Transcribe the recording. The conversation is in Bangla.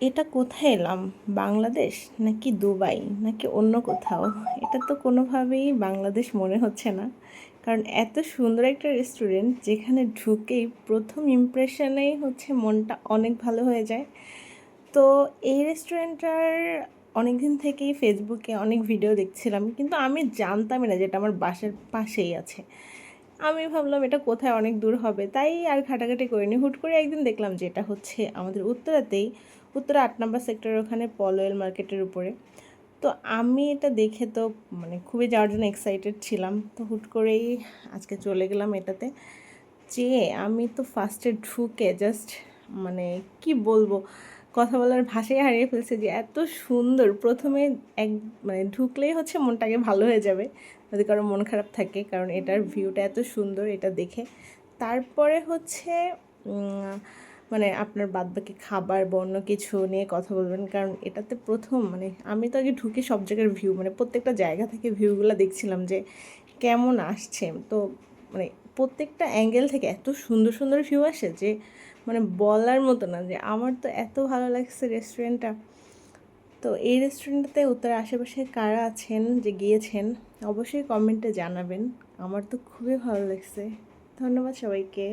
এটা কোথায় এলাম? বাংলাদেশ? নাকি দুবাই? নাকি অন্য কোথাও? এটা তো কোনোভাবেই বাংলাদেশ মনে হচ্ছে না। কারণ এত সুন্দর একটা রেস্টুরেন্ট যেখানে ঢুকেই প্রথম ইমপ্রেশনেই হচ্ছে মনটা অনেক ভালো হয়ে যায়। তো এই রেস্টুরেন্টটার অনেক দিন থেকেই ফেসবুকে অনেক ভিডিও দেখছিলাম, কিন্তু আমি জানতামই না যেটা আমার বাসার পাশেই আছে। আমি ভাবলাম এটা কোথায় অনেক দূর হবে। তাই আর ঘাটাঘাটি করিনি। হুট করে একদিন দেখলাম যে এটা হচ্ছে আমাদের উত্তরাতেই, উত্তরা আট নম্বর সেক্টরের ওখানে পলোয়েল মার্কেটের উপরে। তো আমি এটা দেখে তো মানে খুবই যাওয়ার জন্য এক্সাইটেড ছিলাম। তো হুট করেই আজকে চলে গেলাম এটাতে। যে আমি তো ফার্স্টে ঢুকে জাস্ট মানে কি বলব? কথা বলার ভাষায় হারিয়ে ফেলছে যে এত সুন্দর। প্রথমে এক মানে ঢুকলেই হচ্ছে মনটাকে ভালো হয়ে যাবে, যদি কারও মন খারাপ থাকে, কারণ এটার ভিউটা এত সুন্দর এটা দেখে। তারপরে হচ্ছে মানে আপনার বাদবাকি খাবার বা অন্য কিছু নিয়ে কথা বলবেন, কারণ এটাতে প্রথম মানে আমি তো আগে ঢুকে সব জায়গার ভিউ মানে প্রত্যেকটা জায়গা থেকে ভিউগুলো দেখছিলাম যে কেমন আসছে। তো মানে প্রত্যেকটা অ্যাঙ্গেল থেকে এত সুন্দর সুন্দর ভিউ আসে যে মানে বলার মতো না যে আমার তো এত ভালো লাগছে রেস্টুরেন্টটা তো এই রেস্টুরেন্টটাতে উত্তর আশেপাশে কারা আছেন, যে গিয়েছেন, অবশ্যই কমেন্টে জানাবেন। আমার তো খুবই ভালো লাগছে। ধন্যবাদ সবাইকে।